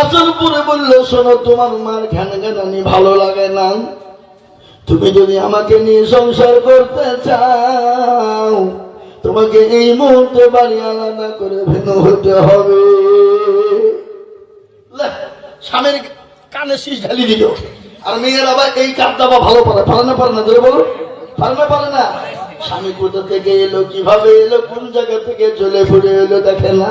আচল পরে বলল, শোনো, তোমার মার ঘ্যান ঘ্যানানি ভালো লাগে না। তুমি যদি আমাকে নিয়ে সংসার করতে চাও, তোমাকে এই মুহূর্তে বাড়ি আলাদা করে ভিন্ন হতে হবে। স্বামীর কানে শীষ ঢালি দিল। আর মেয়ের আবার এই কাজটা আবার ভালো পারে পারে না পারে না ধরে বলো। পারে না পারে না। স্বামী কোথা থেকে এলো, কীভাবে এলো, কোন জায়গা থেকে চলে ফুরে এলো, দেখে না।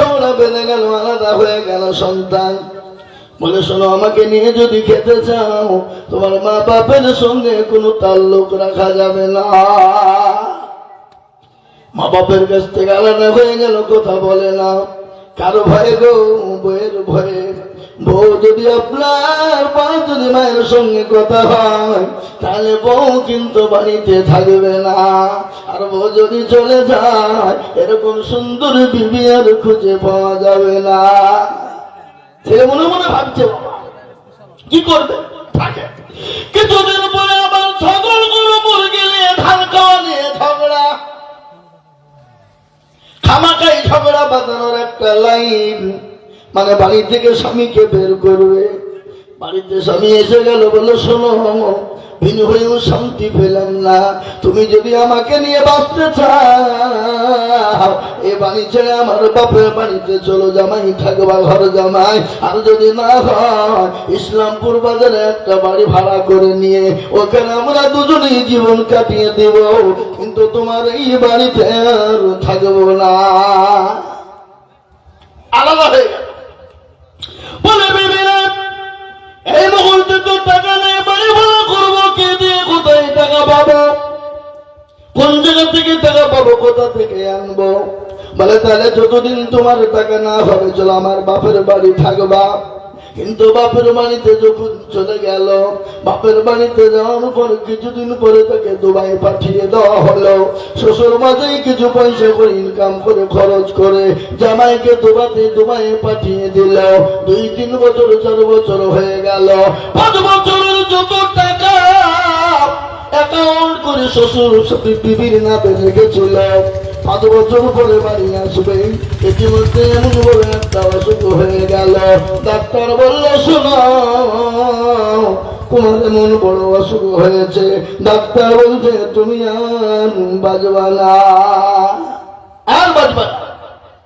ঝগড়া বেঁধে গেল, আলাদা হয়ে গেল সন্তান। বলে, শোনো, আমাকে নিয়ে যদি খেতে চাও, তোমার মা বাপের সঙ্গে কোনো তাল্লুক রাখা যাবে না। মা বাপের কাছ থেকে আলাদা হয়ে গেল, কথা বলে না। কারও ভয়ে গো বইয়ের ভয়ে। বউ যদি আপনার মা যদি মায়ের সঙ্গে কথা হয়, তাহলে বউ কিন্তু বাড়িতে থাকবে না। আর বউ যদি চলে যায়, এরকম সুন্দর বিবি আর খুঁজে পাওয়া যাবে না। ছেলে মনে মনে ভাবছে কি করবে? থাকে। কিছুদিন পরে আবার ছাগল গরু, মুরগি নিয়ে ধান খাওয়া নিয়ে ঝগড়া। খামাকাই ঝগড়া বাঁধানোর একটা লাইন। মানে বাড়ি থেকে স্বামীকে বের করবে। বাড়িতে স্বামী এসে গেল বলে শোনো ভিন হয়েও শান্তি পেলাম না। তুমি যদি আমাকে নিয়ে বাঁচতে চাও, এ বাড়ি ছেড়ে আমার বাপের বাড়িতে চলো, জামাই থাকবা ঘর জামাই। আর যদি না হয়, ইসলামপুর বাজারে একটা বাড়ি ভাড়া করে নিয়ে, ওখানে আমরা দুজনেই জীবন কাটিয়ে দেব। কিন্তু তোমার এই বাড়িতে আর থাকব না। আলাদা হয়ে গেল। বলে বেবিরা তো টাকা নেই, বাড়ি ভাড়া করব, কে দিয়ে কোথায় টাকা পাবো? কোন জায়গা থেকে টাকা পাবো, কোথা থেকে আনব? বলে, তাহলে যতদিন তোমার টাকা না হবে, চলো আমার বাপের বাড়ি থাকবা। কিন্তু বাপের বাড়িতে যখন চলে গেল, বাপের বাড়িতে যাওয়ার পর কিছুদিন পরে তাকে দুবাই পাঠিয়ে দেওয়া হলো। শ্বশুর মাঝেই কিছু পয়সা করে ইনকাম করে খরচ করে জামাইকে দুবাতে দুবাই পাঠিয়ে দিল। দুই তিন বছর, চার বছর হয়ে গেল। পাঁচ বছরের যত টাকা অ্যাকাউন্ট করে শ্বশুর বিবির রেখেছিল। পাঁচ বছর পরে বাড়ি আসবে। ইতিমধ্যে এমন বলে একটা অসুখ হয়ে গেল। ডাক্তার বলল, শোনো, তোমার এমন বড় অসুখ হয়েছে। ডাক্তার বলছে, তুমি আর বাজবা না। আর বাজবা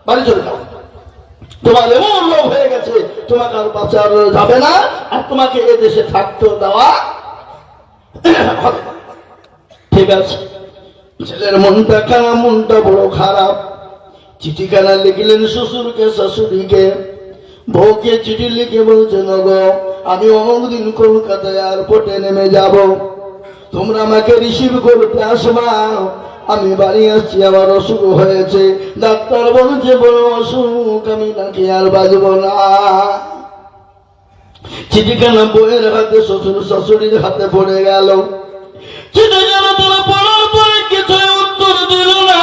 বাড়ি চলে যাও। তোমার এমন লোক হয়ে গেছে, তোমাকে আর বাঁচার যাবে না, আর তোমাকে এদেশে থাকতে দেওয়া ঠিক আছে। ছেলের মনটা খারাপ মনটা বড় খারাপ? চিঠিখানা লিখলেন শ্বশুরকে, শাশুড়িকে। বউকে চিঠি লিখে বলছেন গো আমি অমুক দিন কলকাতায় এয়ারপোর্টে নেমে যাব। তোমরা আমাকে রিসিভ করতে আসবা। আমি বাড়ি আসছি আমার অসুখ হয়েছে। ডাক্তার বলছে বড় অসুখ, আমি নাকি আর বাজবো না। চিঠিখানা বইয়ের হাতে, শ্বশুর শাশুড়ির হাতে পড়ে গেল। চিঠিখানা তারা পড়ার পরে কিছু উত্তর দিল না।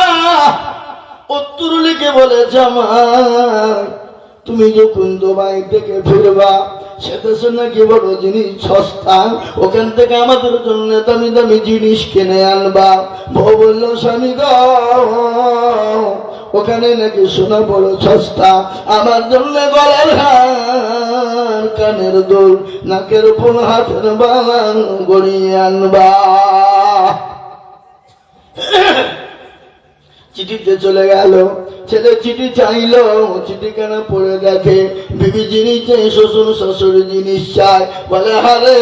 উত্তর লিখে বলে জামাই তুমি যখন দুবাই থেকে ফিরবা, সে দেশে নাকি বড় জিনিস সস্তা। ওখান থেকে আমাদের জন্য দামি দামি জিনিস কিনে আনবা। বউ বলল, স্বামী ওখানে নাকি সোনা বড় সস্তা। আমার জন্য গলার হার, কানের দোল, নাকের ফুল হাতের বাগান গড়িয়ে আনবা। চিঠিতে চলে গেল। ছেলে চিঠি চাইলো, চিঠি কেন পড়ে দেখে? বিবি জিনিস শ্বশুর শ্বশুর জিনিস চায় বলে হারে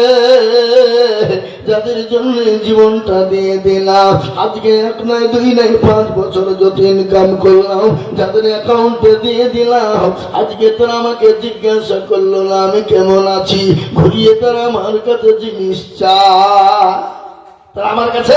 যাদের জন্য জীবনটা দিয়ে দিলাম, আজকে এক নয়, দুই নয়, পাঁচ বছর যত ইনকাম করলাম, যাদের অ্যাকাউন্টে দিয়ে দিলাম, আজকে তারা আমাকে জিজ্ঞাসা করল, না, আমি কেমন আছি? ঘুরিয়ে তারা আমার কাছে জিনিস চায়। তারা আমার কাছে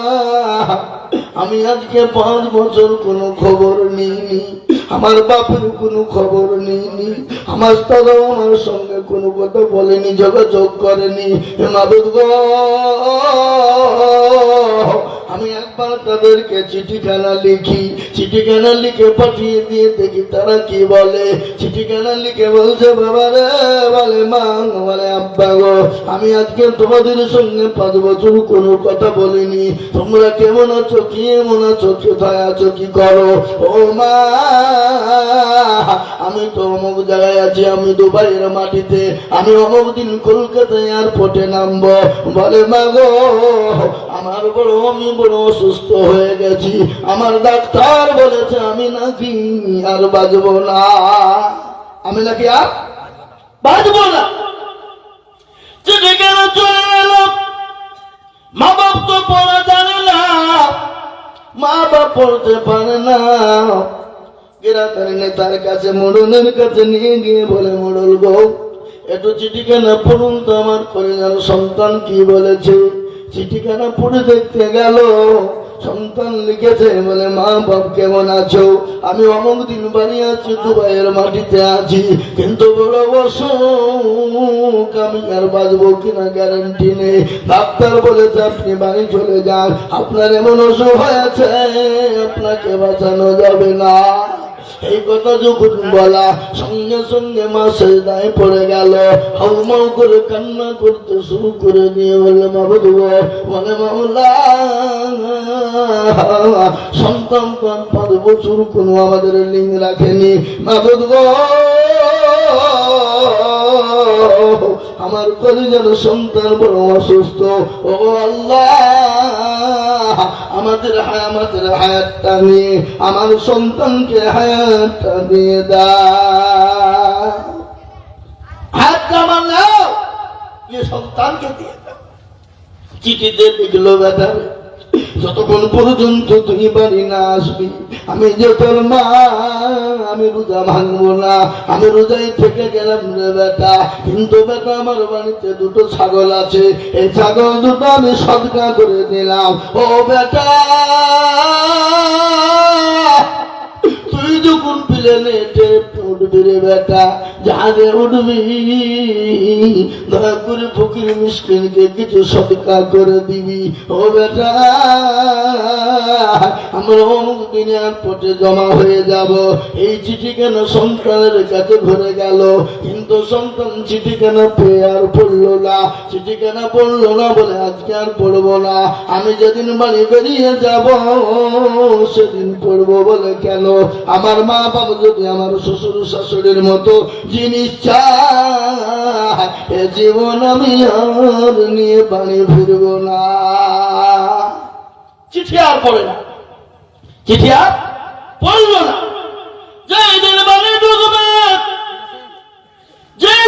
আমি আজকে পাঁচ বছর কোনো খবর নিইনি। আমার বাপের কোনো খবর নিইনি। আমার দাদাও আমার সঙ্গে কোনো কথা বলেনি, যোগাযোগ করেনি। গো আমি একবার তাদেরকে চিঠিখানা লিখি। চিঠিখানা লিখে পাঠিয়ে দিয়ে দেখি তারা কি বলে। চিঠিখানা লিখে বলছে, বাবা রে, বলে, মা, বলে, আব্বা গো, আমি আজকে তোমাদের সঙ্গে পাঁচ বছর কোনো কথা বলিনি। তোমরা কেমন আছো? কি এমন আছো? কোথায় আছো? কি করো? ও মা, আমি তো অমুক জায়গায় আছি, আমি দুবাইয়ের মাটিতে। আমি অমুক দিন কলকাতায় এয়ারপোর্টে নামবো। বলে, মা গো আমার বড়, আমি বড় অসুস্থ হয়ে গেছি। আমার ডাক্তার বলেছে, আমি নাকি আর বাজবো না। আমি নাকি আর বাজবো না। মা বাপ তো পড়া জানে না। মা বাপ পড়তে পারে না। গ্রামের নেতার কাছে, মোড়লের কাছে নিয়ে গিয়ে বলে, মোড়ল গো, একটু চিঠিখানা পড়ুন তো আমার করে সন্তান কি বলেছে? চিঠিখানা পড়ে দেখতে গেল। সন্তান লিখেছে বলে, মা বাপ কেমন আছো? আমি অমুক দিন বাড়ি আছি দুবাইয়ের মাটিতে আছি। কিন্তু বড় অসুখ আমি আর বাঁচবো কিনা গ্যারান্টি নেই। ডাক্তার বলেছে, আপনি বাড়ি চলে যান। আপনার এমন অসুখ হয়েছে, আপনাকে বাঁচানো যাবে না। এই কথা যখন বলা, সঙ্গে সঙ্গে মাসের দায় পড়ে গেল। হাউমাউ করে কান্না করতে শুরু করে দিয়ে বলে মাবুদ গো বলে মামলা সন্তান পাঁচ পাঁচ বছর কোনো আমাদের লিঙ্গ রাখেনি। মাবুদ গো আমার যেন সন্তান বড় অসুস্থ। ও আল্লাহ আমাদের আমাদের হায়াতটা নিয়ে আমার সন্তানকে হায়াতটা দিয়ে দা হায়াতটা সন্তানকে দিয়ে দাও। চিঠিতে লিখলো বেটার যতক্ষণ পর্যন্ত তুই বাড়ি না আসবি, আমি যে তোর মা, আমি রোজা ভাঙবো না। আমি রোজাই থেকে গেলাম রে বেটা, কিন্তু বেটা আমার বাড়িতে দুটো ছাগল আছে। এই ছাগল দুটো আমি সদকা করে দিলাম। ও বেটা, তুই যখন এয়ারপোর্টে জমা হয়ে যাব। এই চিঠি কেন সন্তানের কাছে ঘুরে গেল? কিন্তু সন্তান চিঠি কেন পেয়ে আর পড়ল না? চিঠি কেন পড়ল না বলে আজকে আর পড়ব না? আমি যেদিন বাড়ি বেরিয়ে যাব, সেদিন পড়ব বলে কেন? আমার মা বাবা যদি আমার শ্বশুর শাশুড়ির মতো জিনিস চায় এ জীবন আমি আর নিয়ে বাড়ি ফিরবো না। চিঠি আর পড়ে না। চিঠি আর পড়ল না। যেই দিন বাড়ি ঢুকবে যেই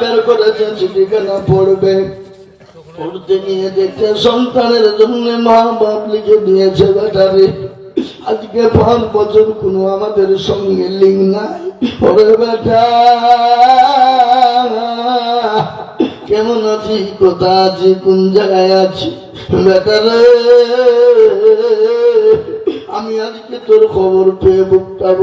বের করেছে, চিঠি কেনা পড়বে। পড়তে গিয়ে দেখতে সন্তানের জন্য মা বাপ লিখে দিয়েছে বেটারে আজকে পাঁচ বছর কোনো আমাদের সঙ্গে লিঙ্ক নাই। ওরে বেটা কেমন আছি? কোথা আছি? কোন জায়গায় আছি? বেটারে আমি আজকে তোর খবর পেয়ে বুকটা